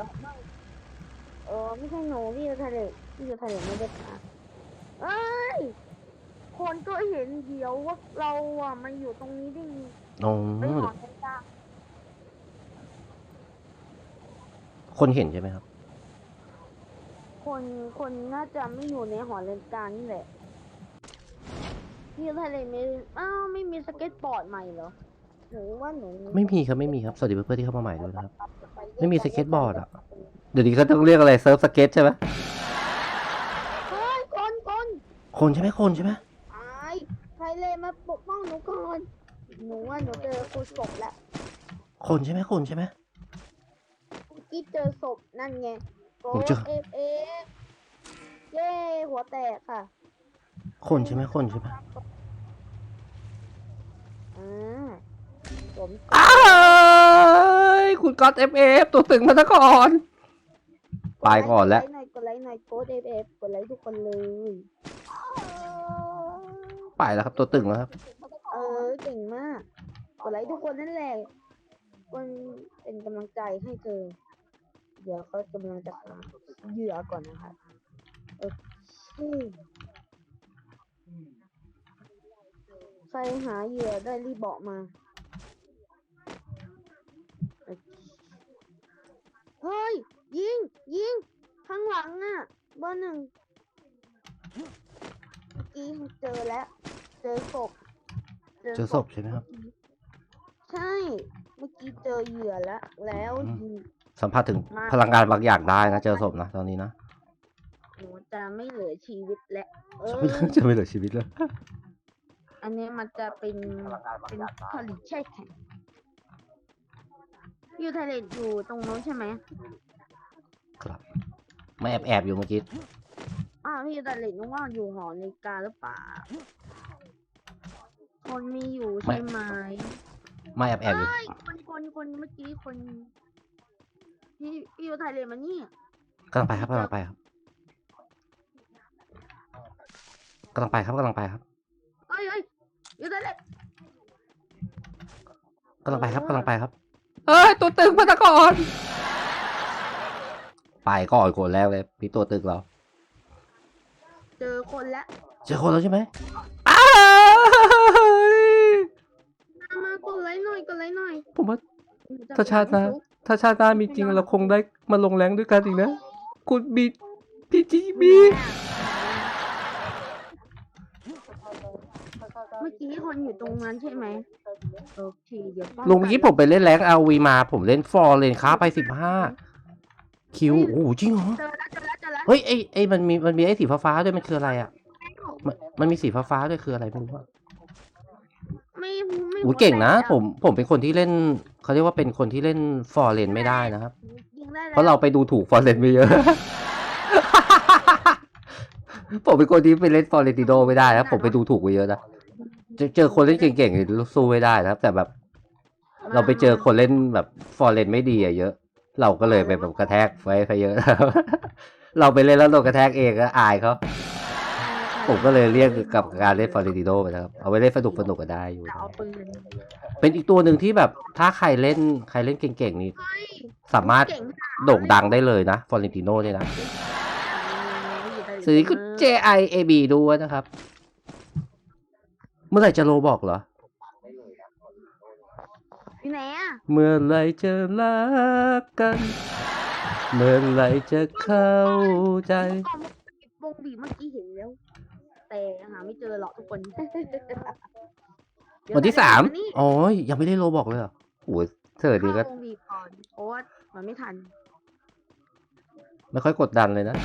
ดอกไม่เออไม่ใช่หนูพี่อยู่ทะเลพี่อยู่ทะเลไม่ได้ปลาเอ้ย คนก็เห็นเดี๋ยวว่าเราอะมาอยู่ตรงนี้ได้ไงโอ้ไปหอกันจ้าคนเห็นใช่ไหมครับ คนคนน่าจะไม่อยู่ในหอเลนการนี่แหละพี่อยู่ทะเลไม่อ้าวไม่มีสเก็ตบอร์ดใหม่เหรอหนูว่าหนู ไม่มีครับไม่มีครับ สวัสดีเพื่อนๆที่เข้ามาใหม่ด้วยนะครับ ไม่มีสเก็ตบอร์ดอะ เดี๋ยวนี้เขาต้องเรียกอะไรเซิร์ฟสเก็ตใช่ไหมเฮ้ยคนคนคนใช่ไหมคนใช่ไหมไอ้ไทยเลมาปกป้องหนูก่อนหนูว่าหนูเจอครูศพแล้วคนใช่ไหมคนใช่ไหม เมื่อกี้เจอศพนั่นไงโกผมเจอ เอฟเอฟเย้หัวแตกค่ะคนใช่ไหมคนใช่ไหมอ่าผมอ้าย คุณก๊อตเอฟเอฟตัวตึงมาซะก่อนไปก่อนแล้ว กดไลค์หน่อยกดไลค์หน่อยโกดเอฟเอฟกดไลค์ทุกคนเลย ไปแล้วครับตัวตึงแล้วครับ เออเก่งมาก กดไลค์ทุกคนนั่นแหละมันเป็นกำลังใจให้เธอ เดี๋ยวเขากำลังจะหาเหยื่อก่อนนะคะโอเคใครหาเหยื่อได้รีบบอกมา เฮ้ย ยิง ยิง ข้างหลังอะ เบอร์หนึ่งเมื่อกี้เจอแล้ว เจอศพเจอศพใช่ไหมครับ ใช่ เมื่อกี้เจอเหยื่อแล้วแล้วอืมยิงสัมผัสถึงมาพลังงานบางอย่างได้นะเจอศพนะตอนนี้นะหนูจะไม่เหลือชีวิตแล้วเออจะไม่เหลือชีวิตเลยอันนี้มันจะเป็นเป็นผลิตแช่แข็ง อยู่ทะเลอยู่ตรงโน้นใช่ไหมครับไม่แอบแอบอยู่เมื่อกี้อ้าวพี่อยู่ทะเลนึกว่าอยู่หอนาฬิกาหรือเปล่าคนมีอยู่ใช่ไหมไม่แอบแอบอยู่เอ้ยคนคนคนเมื่อกี้คนพี่พี่อยู่ทะเลมานี่กำลังไปครับกำลังไปครับกำลังไปครับกำลังไปครับเอ้ยเอ้ยอยู่ทะเลกำลังไปครับกำลังไปครับ เอ้ยตัวตึงมาซะก่อนไปก่อนคนแรกเลยพี่ตัวตึงเราเจอคนแล้วเจอคนแล้วใช่ไหมอ้ายมามากดไลค์หน่อยกดไลค์หน่อยผมว่าหนูจะถ้าชาติหน้าถ้าชาติหน้ามีจริงเราคงได้มาลงแรงด้วยกันอีกนะคุณบีพี่จีบีเมื่อกี้คนอยู่ตรงนั้นใช่ไหม โอเคเดี๋ยวป้องลุงเมื่อกี้ผมไปเล่นแรงเอลวีมา ผมเล่นฟอร์เลนค้าไปสิบห้าคิว โอ้โหจริงเหรอ เจอแล้วเจอแล้วเจอแล้วเฮ้ยไอไอมันมีมันมีไอสีฟ้าๆด้วยมันคืออะไรอะ มันมันมีสีฟ้าๆด้วยคืออะไรไม่รู้อะไม่ไม่โอ้ยเก่งนะ ผมผมเป็นคนที่เล่นเขาเรียกว่าเป็นคนที่เล่นฟอร์เลนไม่ได้นะครับ ยิงได้แล้วเพราะเราไปดูถูกฟอร์เรนไปเยอะ ผมเป็นคนที่ไปเล่นฟอร์เรนติโดไม่ได้นะผมไปดูถูกไปเยอะนะ เจอเจอคนเล่นเก่งๆสู้ไม่ได้นะครับ แต่แบบ เราไปเจอคนเล่นแบบฟอร์เรนไม่ดีอะเยอะ เราก็เลยไปแบบกระแทกไฟไปเยอะ เราไปเล่นแล้วโดนกระแทกเองก็อายเขาผมก็เลยเรียกกับการเล่นฟอร์เรนติโดไปนะครับ เอาไว้เล่นสนุกสนุกก็ได้อยู่จะเอาปืนเป็นอีกตัวหนึ่งที่แบบถ้าใครเล่นใครเล่นเก่งๆนี่เฮ้ยสามารถเก่งมากโด่งดังได้เลยนะฟอร์เรนติโนเนี่ยนะซื้อคุณ J I A B ด้วยนะครับ เมื่อไหร่จะโลบอกเหรอ อยู่ไหนอะเมื่อไหร่จะรักกัน เมื่อไหร่จะเข้าใจวงบีเมื่อกี้เห็นแล้ว แต่หาไม่เจอหรอกทุกคนวันที่สามเดี๋ยวโอ้ยยังไม่ได้โลบอกเลยเหรอโอ้ยเธอเข้าดีก็วงบีก่อนเพราะว่ามันไม่ทันไม่ค่อยกดดันเลยนะ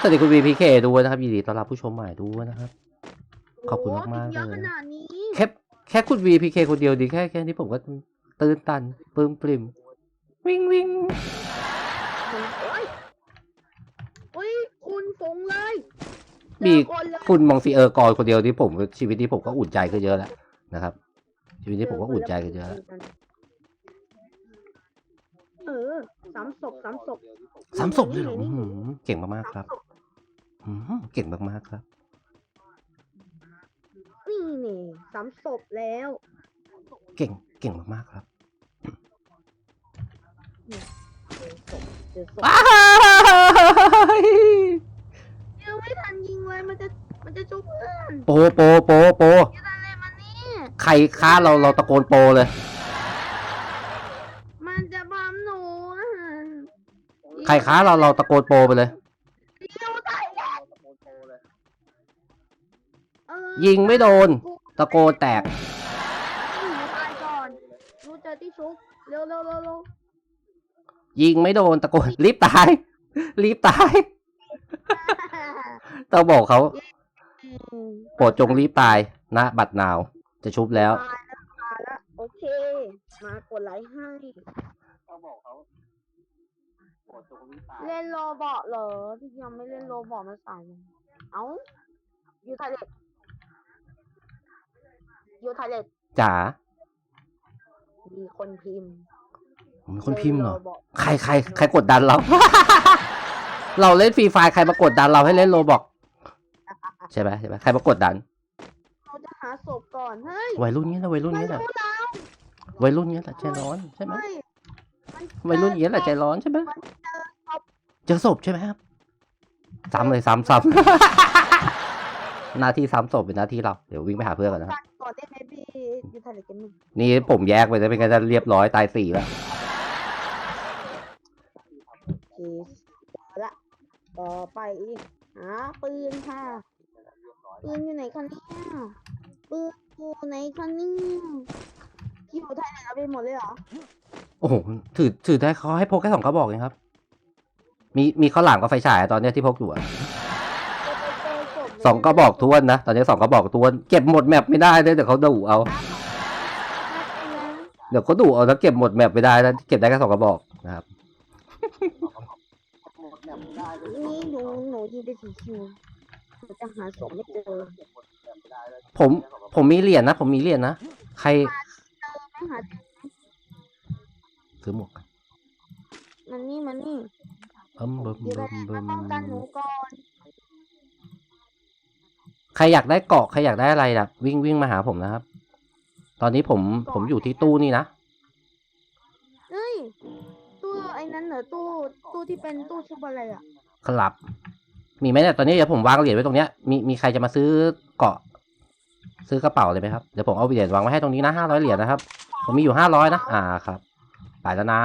สวัสดีคุณ VPK ด้วยนะครับยินดีต้อนรับผู้ชมใหม่ด้วยนะครับ ขอบคุณโโหมากๆเยอะเลยขนาดนี้แค่แค่คุณ VPK คนเดียวดีแค่แค่นี้ผมก็ตื่นตันปลื้มปริมวิ่งวิ่งโอ้ยโอ้ยคุณฟงเลยมีเจอคนเลยคุณมองซีเออร์กอนคนเดียวที่ผมชีวิตนี้ผมก็อุ่นใจขึ้นเยอะแล้วนะครับ ชีวิตนี้ผมก็อุ่นใจขึ้นเยอะแล้วเออสามศพสามศพสามศพเลยเหรอนี่อื้อหือเก่งมากๆครับสามศพอื้อหือเก่งมากๆครับ นี่นี่สามศพแล้ว เก่งเก่งมากๆครับเจอศพจอศพอ้ายยังไม่ทันยิงเลยมันจะมันจะจุกเพื่อนโปโปโปโปยูทาเลมันนี่ ใครฆ่าเราเราตะโกนโปเลย มันจะบัมหนูอะใครฆ่าเราเราตะโกนโปไปเลยยูทาเลเออ ยิงไม่โดน ตะโกนแตก หนูตายก่อนหนูเจอที่ชุกเร็วเร็วเร็วเร็วยิงไม่โดนตะโกนรีบตาย รีบตายต้องบอกเขาอืมโปรดจงรีบตายนะบัตรนาว จะชุบแล้ว ตายแล้วตายแล้วโอเค มากดไลค์ให้เล่นโรบอทเหรอพี่ยังไม่เล่นโรบอทมาสายเลยเอ้ายูไทยเล็ด ยูไทยเล็ดจ๋ามีคนพิมพ์มีคนพิมพ์เหรอล่นโบทใครใครใครกดดันเรา เราเล่นฟรีไฟใครมากดดันเราให้เล่นโรบอกใช่ไหมใช่ไหมใครมากดดันเราจะหาศพก่อนเฮ้ยวัยรุ่นเนี้ยแหละวัยรุ่นไม่เนี้ยแหละรู้แล้ววัยรุ่นเนี้ยแหละใจร้อนใช่ไหมเฮ้ยมันวัยรุ่นเนี้ยแหละใจร้อนใช่ไหมมันเจอศพเจอศพใช่ไหมครับซ้ำเลยซ้ำซ้ำหน้าที่ซ้ำศพเป็นหน้าที่เราเดี๋ยววิ่งไปหาเพื่อนก่อนนะครับ กันก่อนได้ไหมพี่ยูไทยเล็ดกันหนึ่งนี่ผมแยกไปแล้วเป็นกันจะเรียบร้อยตายสี่แล้วโอเคเอาละต่อไปอีกหาปืนค่ะ ปืนอยู่ไหนคะเนี่ยปืนอยู่ไหนคะเนี่ยพี่อยู่ไทยไหนเอาไปหมดเลยเหรอโอ้โหถือถือได้เขาให้พกแค่สองกระบอกเองครับ มีมีข้าวหลามกับไฟฉายตอนเนี้ยที่พกอยู่อะ เจอเจอศพเลย สองกระบอกทวนนะ ตอนนี้สองกระบอกทวน เก็บหมดแมปไม่ได้เลยเดี๋ยวเขาดุเอา เดี๋ยวเขาดุเอาแล้วเก็บหมดแมปไม่ได้แล้วเก็บได้แค่สองกระบอกนะครับ นี่หนูหนูยิงไปสีคิวหนูจะหาศพไม่เจอผมผมมีเหรียญนะ ผมมีเหรียญนะ ใครไม่หาซื้อหมวกมันนี่มันนี่เอิ่มเบิ่มเดี๋ยวเบิ่มมาเบิ่มป้องกันหนูก่อน ใครอยากได้เกาะใครอยากได้อะไรแบบวิ่งวิ่งมาหาผมนะครับ ตอนนี้ผมผมอยู่ที่ตู้นี่นะ เฮ้ย ตู้ไอ้นั้นเหรอตู้ตู้ที่เป็นตู้ชุบอะไรอะ ครับ มีไหมเนี่ยตอนนี้เดี๋ยวผมวางเหรียญไว้ตรงเนี้ยมีมีใครจะมาซื้อเกาะ ซื้อกระเป๋าเลยไหมครับเดี๋ยวผมเอาเหรียญวางไว้ให้ตรงนี้นะห้าร้อยเหรียญนะครับ ผมมีอยู่ห้าร้อยนะอ่าครับไปแล้วนะ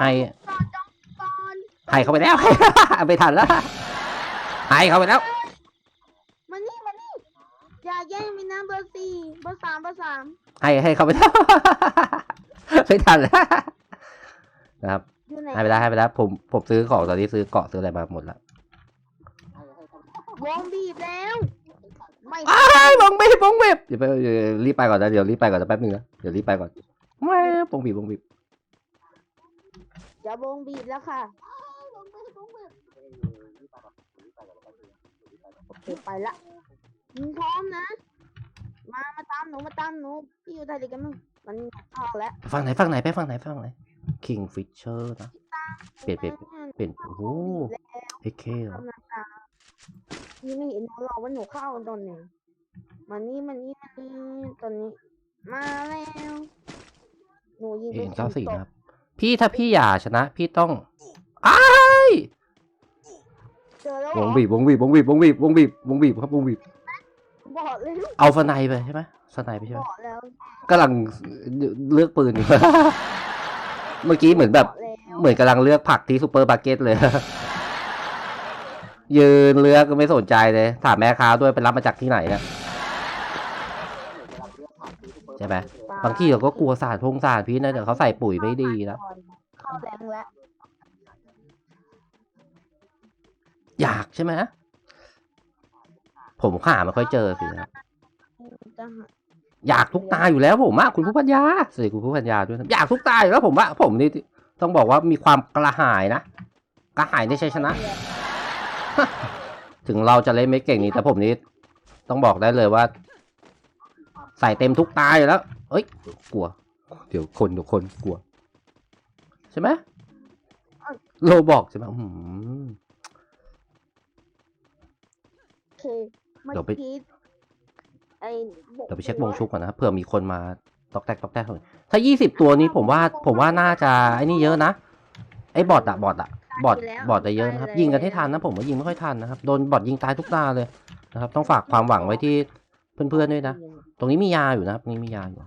ให้ก่อนจ้องก่อนให้เขาไปแล้วไม่ทันแล้วให้เขาไปแล้วมานี่มานี่ อย่าแย่งมีนะเบอร์สี่เบอร์สามเบอร์สามให้ให้เขาไปแล้วไม่ทันแล้วนะครับอยู่ไหนให้ไปแล้วให้ไปแล้วผมผมซื้อของตอนนี้ซื้อเกาะซื้ออะไรมาหมดแล้ววงบีบแล้ว ไม่อ้ายบงบีบบงบีบเดี๋ยวไปเดี๋ยวรีบไปก่อนนะเดี๋ยวรีบไปก่อนนะแป๊บนึงนะเดี๋ยวรีบไปก่อนไม่บงบีบบงบีบจะวงบีบแล้วค่ะโอเคไปละ มึงพร้อมนะ มามาตามหนูมาตามหนูพี่อยู่ไทยดีกันมึงมันเข้าแล้วฝั่งไหนฝั่งไหนไปฝั่งไหนฝั่งไหน King Fisher นะเปลี่ยนเปลี่ยนเปลี่ยนโอ้โหเอเคเหรอกำลังตามพี่ไม่เห็นหนูหรอกว่าหนูเข้าตอนไหนมานี่มานี่มานี่ตอนนี้ มาแล้วหนูยิงเห็นไปเก้าสี่ศพนะครับ พี่ถ้าพี่อยากชนะ พี่ต้องอ้ายเจอแล้วเหรวองบีบวงบีบวงบีบวงบีบวงบีบวงบีบครับวงบีบ บอกเลยเอาสไนไปใช่ไหมสไนไปใช่ไหมบอกแล้วกำลังเลือกปืนอยู่ เมื่อกี้เหมือนแบบ บอกแล้วเหมือนกำลังเลือกผักที่ซูเปอร์มาร์เก็ตเลย ยืนเลือกก็ไม่สนใจเลย ถามแม่ค้าด้วยไปรับมาจากที่ไหนเนี่ยใช่ไหม บางทีเราก็กลัวสารพงสารพิษนะเดี๋ยวเขาใส่ปุ๋ยไม่ดีนะเข้าแรงแล้วอยากใช่ไหม ผมหาไม่ค่อยเจอสินะจะหาอยากทุกตาอยู่แล้วผมอะคุณผู้พัญญาสวัสดีคุณผู้พัญญาด้วยนะอยากทุกตาอยู่แล้วผมอะผมนี่ต้องบอกว่ามีความกระหายนะกระหายในชัยชนะ ถึงเราจะเล่นไม่เก่งนี่แต่ผมนี่ต้องบอกได้เลยว่า ใส่เต็มทุกตาอยู่แล้ว เอ้ย กลัว เดี๋ยวคนเดี๋ยวคนกลัว ใช่ไหมโลบอกใช่ไหมอื้อหือโอเคเมื่อ เดี๋ยวไปกี้ไอ้เดี๋ยวไปเช็ควงชุกก่อนนะครับเผื่อมีคนมาตอกแตกตอกแตกถ้ายี่สิบตัวนี้ผมว่าผมว่าน่าจะไอ้นี่เยอะนะไอ้บอทอะบอทอะบอทตายแล้วบอทจะเยอะนะครับตายแล้วยิงกันให้ทันนะผมว่ายิงไม่ค่อยทันนะครับโดนบอทยิงตายทุกตาเลยนะครับ ต้องฝากความหวังไว้ที่เพื่อนๆด้วยนะตรงนี้มียาอยู่นะครับตรงนี้มียาอยู่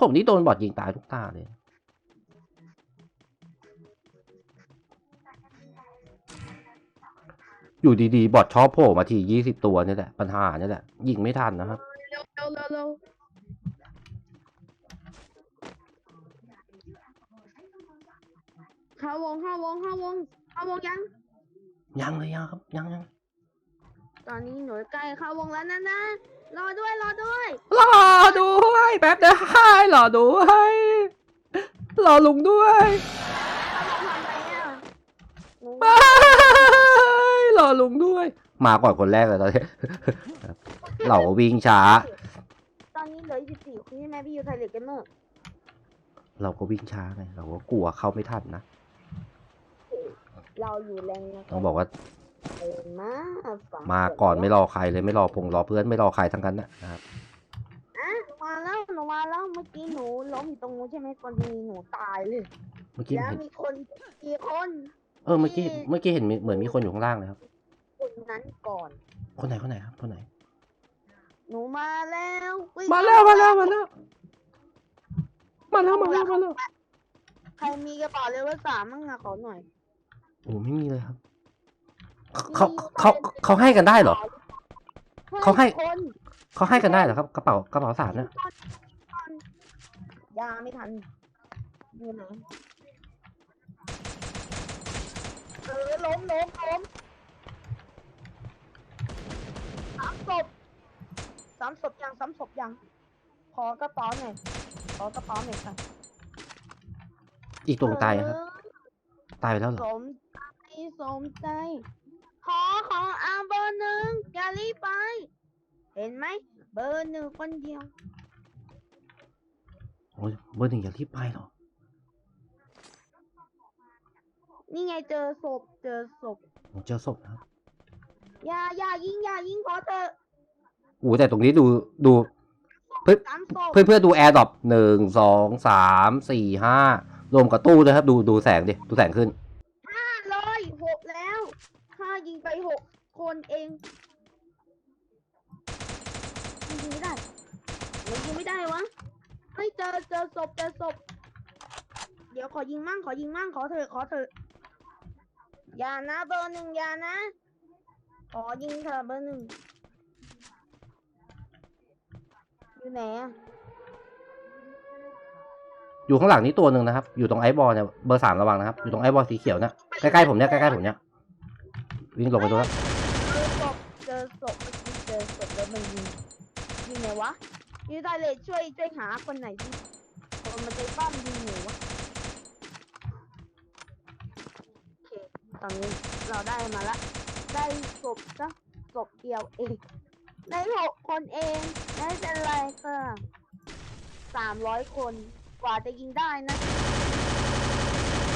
ผมนี่โดนบอทยิงตายทุกตาเลย อยู่ดีๆ บอทชอบโผล่มาทียี่สิบตัวนี่แหละปัญหานี่แหละยิงไม่ทันนะครับ เร็วเร็วเร็วเร็วเข้าวงเข้าวงเข้าวงเข้าวงยัง ยังเลยยังครับ ยังยังตอนนี้หนูใกล้เข้าวงแล้วนะนะ รอด้วยรอด้วย รอด้วยแป๊บเดียวรอด้วยรอลุงด้วย ลุงด้วย มาก่อนคนแรกเลยตอนนี้ เราก็วิ่งช้า ตอนนี้เหลือสิบสี่คนใช่ไหมพี่ยูไทยเล็กเกมเมอร์เราก็วิ่งช้าไงเราก็กลัวเข้าไม่ทันนะเราอยู่แรงต้องบอกว่าเองมากฝั่งมาก่อนไม่รอใครเลยไม่รอพงรอเพื่อนไม่รอใครทั้งนั้นนะครับอะมาแล้วหนูมาแล้วเมื่อกี้หนูล้มอยู่ตรงนู้นใช่ไหมตอนนี้หนูตายเลยเมื่อกี้แล้วเห็นมีคนกี่คน เออเมื่อกี้เมื่อกี้เห็นมีเหมือนมีคนอยู่ข้างล่างเลยครับ คนนั้นก่อน คนไหนคนไหนครับ คนไหน หนูมาแล้ววิ่งมาแล้วมาแล้วมาแล้วมาแล้วมาแล้วมาแล้วใครมีกระเป๋าเลเวลสามมั่งอะขอหน่อยโอ้ไม่มีเลยครับ เขาเขาเขาให้กันได้เหรอ เขาให้ คนเขาให้กันได้เหรอครับกระเป๋ากระเป๋าสามเนี่ยยาไม่ทันอยู่ไหนเออล้มล้มล้มสาม ศพสามศพยังสามศพยัง ขอกระเป๋าหน่อย ขอกระเป๋าหน่อยค่ะอีกตัวตายยังครับ ตายไปแล้วเหรอสมใจสมใจ ขอขอเอาเบอร์หนึ่งอย่ารีบไป เห็นไหม เบอร์หนึ่งคนเดียว โอ้ยเบอร์หนึ่งอย่ารีบไปหรอกนี่ไงเจอศพ เจอศพ ผมเจอศพนะครับ อย่าอย่ายิงอย่ายิงขอเถอะโอ้แต่ตรงนี้ดูดูเฮ้ยสามศพเพื่อนเพื่อนๆดูแอร์ดรอปหนึ่งสองสามสี่ห้ารวมกับตู้ด้วยครับ ดูดูแสงดิดูแสงขึ้น ห้าเลยหกแล้วข้ายิงไปหกคนเองยิงไม่ได้มันยิงไม่ได้วะเฮ้ยเจอเจอศพเจอศพเดี๋ยวขอยิงมั่งขอยิงมั่งขอเถอะขอเถอะอย่านะเบอร์หนึ่งอย่านะขอยิงเถอะเบอร์หนึ่ง อยู่ไหนอะอยู่ข้างหลังนี้ตัวหนึ่งนะครับ อยู่ตรงไอซ์บอลเนี่ย เบอร์สามระวังนะครับ อยู่ตรงไอซ์บอลสีเขียวเนี่ย ใกล้ๆผมเนี่ย ใกล้ๆผมเนี่ย วิ่งลงไปดูแล้วเจอศพเจอศพเมื่อกี้เจอศพแล้วมันยิงยิงไงวะยูไทเลตช่วยช่วยหาคนไหนที่คนมันใจปั้มยิงหนูวะโอเคตอนนี้เราได้มาละ ได้ศพซะศพเดียวเอง ได้หกคนเองไม่เป็นไรค่ะสามร้อยคนกว่าจะยิงได้นะ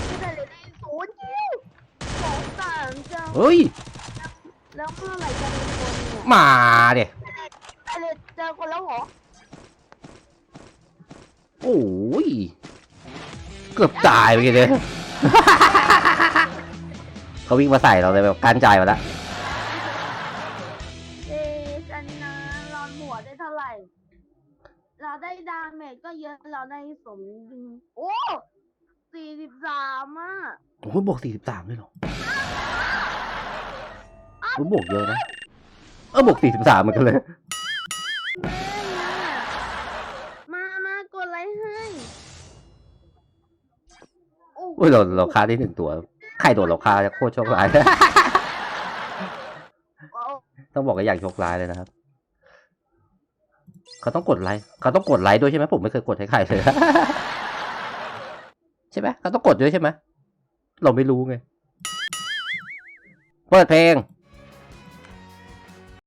ยูไทเลตได้ศูนย์คิวสองสามจังเฮ้ย แล้วเมื่อไหร่จะมีคนเนี่ยมาเดี๋ยไอเลยเจอคนแล้วเหรอโอ้ย เกือบตายไปเลย เขาวิ่งมาใส่เราเลยแบบการจ่ายมาแล้ว เราได้สมยิงโอ้สี่สิบสามอะโอ้โหบวกสี่สิบสามเลยเหรอโอ้ยบวกเยอะนะเออบวกสี่สิบสามเหมือนกันเลยแม่นะมามากดไลค์ให้โอ้โอ้ยเราเราฆ่าได้หนึ่งตัว ใครโดนเราฆ่าจะโคตรโชคร้ายโอ้ต้องบอกว่าอยากโชคร้ายเลยนะครับ เขาต้องกดไลค์เขาต้องกดไลค์ด้วยใช่ไหมผมไม่เคยกดให้ใครเลยใช่ไหมเขาต้องกดด้วยใช่ไหมเราไม่รู้ไงเปิดเพลง